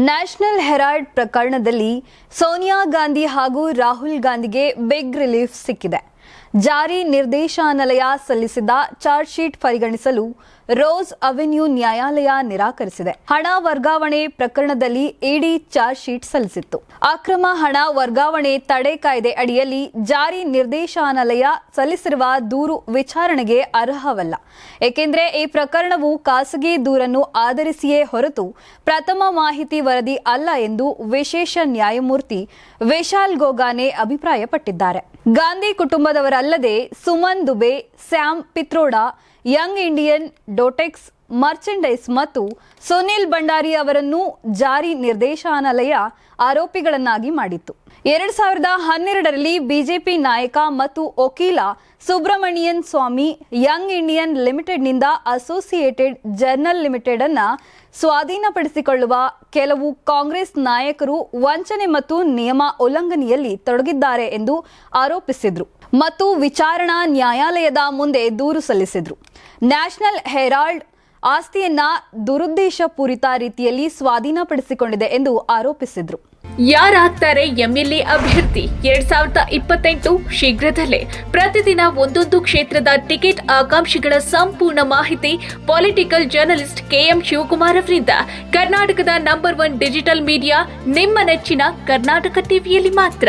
National Herald ಪ್ರಕರಣದಲ್ಲಿ ಸೋನಿಯಾ ಗಾಂಧಿ ಹಾಗೂ ರಾಹುಲ್ ಗಾಂಧಿಗೆ ಬಿಗ್ ರಿಲೀಫ್ ಸಿಕ್ಕಿದೆ. ಜಾರಿ ನಿರ್ದೇಶನಾಲಯ ಸಲ್ಲಿಸಿದ್ದ ಚಾರ್ಜ್ ಶೀಟ್ ಪರಿಗಣಿಸಲು ರೋಸ್ ಅವೆನ್ಯೂ ನ್ಯಾಯಾಲಯ ನಿರಾಕರಿಸಿದೆ. ಹಣ ವರ್ಗಾವಣೆ ಪ್ರಕರಣದಲ್ಲಿ ಇಡಿ ಚಾರ್ಜ್ ಶೀಟ್ ಸಲ್ಲಿಸಿತ್ತು. ಅಕ್ರಮ ಹಣ ವರ್ಗಾವಣೆ ತಡೆ ಕಾಯ್ದೆ ಅಡಿಯಲ್ಲಿ ಜಾರಿ ನಿರ್ದೇಶನಾಲಯ ಸಲ್ಲಿಸಿರುವ ದೂರು ವಿಚಾರಣೆಗೆ ಅರ್ಹವಲ್ಲ. ಏಕೆಂದರೆ ಈ ಪ್ರಕರಣವು ಖಾಸಗಿ ದೂರನ್ನು ಆಧರಿಸಿಯೇ ಹೊರತು ಪ್ರಥಮ ಮಾಹಿತಿ ವರದಿ ಅಲ್ಲ ಎಂದು ವಿಶೇಷ ನ್ಯಾಯಮೂರ್ತಿ ವಿಶಾಲ್ ಗೋಗಾನೆ ಅಭಿಪ್ರಾಯಪಟ್ಟಿದ್ದಾರೆ. Gandhi ಕುಟುಂಬದವರಲ್ಲದೆ Suman Dubey, Sam Pitroda Young Indian Dotex merchandise ಮತ್ತು ಸುನಿಲ್ ಭಂಡಾರಿ ಅವರನ್ನು ಜಾರಿ ನಿರ್ದೇಶನಾಲಯ ಆರೋಪಿಗಳನ್ನಾಗಿ ಮಾಡಿತ್ತು. ಎರಡ್ ಸಾವಿರದ ಹನ್ನೆರಡರಲ್ಲಿ ಬಿಜೆಪಿ ನಾಯಕ ಮತ್ತು ವಕೀಲ ಸುಬ್ರಮಣಿಯನ್ ಸ್ವಾಮಿ, ಯಂಗ್ ಇಂಡಿಯನ್ ಲಿಮಿಟೆಡ್ನಿಂದ ಅಸೋಸಿಯೇಟೆಡ್ ಜರ್ನಲ್ ಲಿಮಿಟೆಡ್ ಅನ್ನ ಸ್ವಾಧೀನಪಡಿಸಿಕೊಳ್ಳುವ ಕೆಲವು ಕಾಂಗ್ರೆಸ್ ನಾಯಕರು ವಂಚನೆ ಮತ್ತು ನಿಯಮ ಉಲ್ಲಂಘನೆಯಲ್ಲಿ ತೊಡಗಿದ್ದಾರೆ ಎಂದು ಆರೋಪಿಸಿದ್ರು ಮತ್ತು ವಿಚಾರಣಾ ನ್ಯಾಯಾಲಯದ ಮುಂದೆ ದೂರು ಸಲ್ಲಿಸಿದ್ರು. ನ್ಯಾಷನಲ್ ಹೆರಾಲ್ಡ್ ಆಸ್ತಿಯನ್ನ ದುರುದ್ದೇಶಪೂರಿತ ರೀತಿಯಲ್ಲಿ ಸ್ವಾಧೀನಪಡಿಸಿಕೊಂಡಿದೆ ಎಂದು ಆರೋಪಿಸಿದ್ರು. ಯಾರಾಗ್ತಾರೆ ಎಂಎಲ್ಎ ಅಭ್ಯರ್ಥಿ? ಎರಡ್ ಸಾವಿರದ ಇಪ್ಪತ್ತೆಂಟು ಶೀಘ್ರದಲ್ಲೇ. ಪ್ರತಿದಿನ ಒಂದೊಂದು ಕ್ಷೇತ್ರದ ಟಿಕೆಟ್ ಆಕಾಂಕ್ಷಿಗಳ ಸಂಪೂರ್ಣ ಮಾಹಿತಿ ಪೊಲಿಟಿಕಲ್ ಜರ್ನಲಿಸ್ಟ್ ಕೆಎಂ ಶಿವಕುಮಾರ್ ಅವರಿಂದ. ಕರ್ನಾಟಕದ ನಂಬರ್ ಒನ್ ಡಿಜಿಟಲ್ ಮೀಡಿಯಾ, ನಿಮ್ಮ ನೆಚ್ಚಿನ ಕರ್ನಾಟಕ ಟಿವಿಯಲ್ಲಿ ಮಾತ್ರ.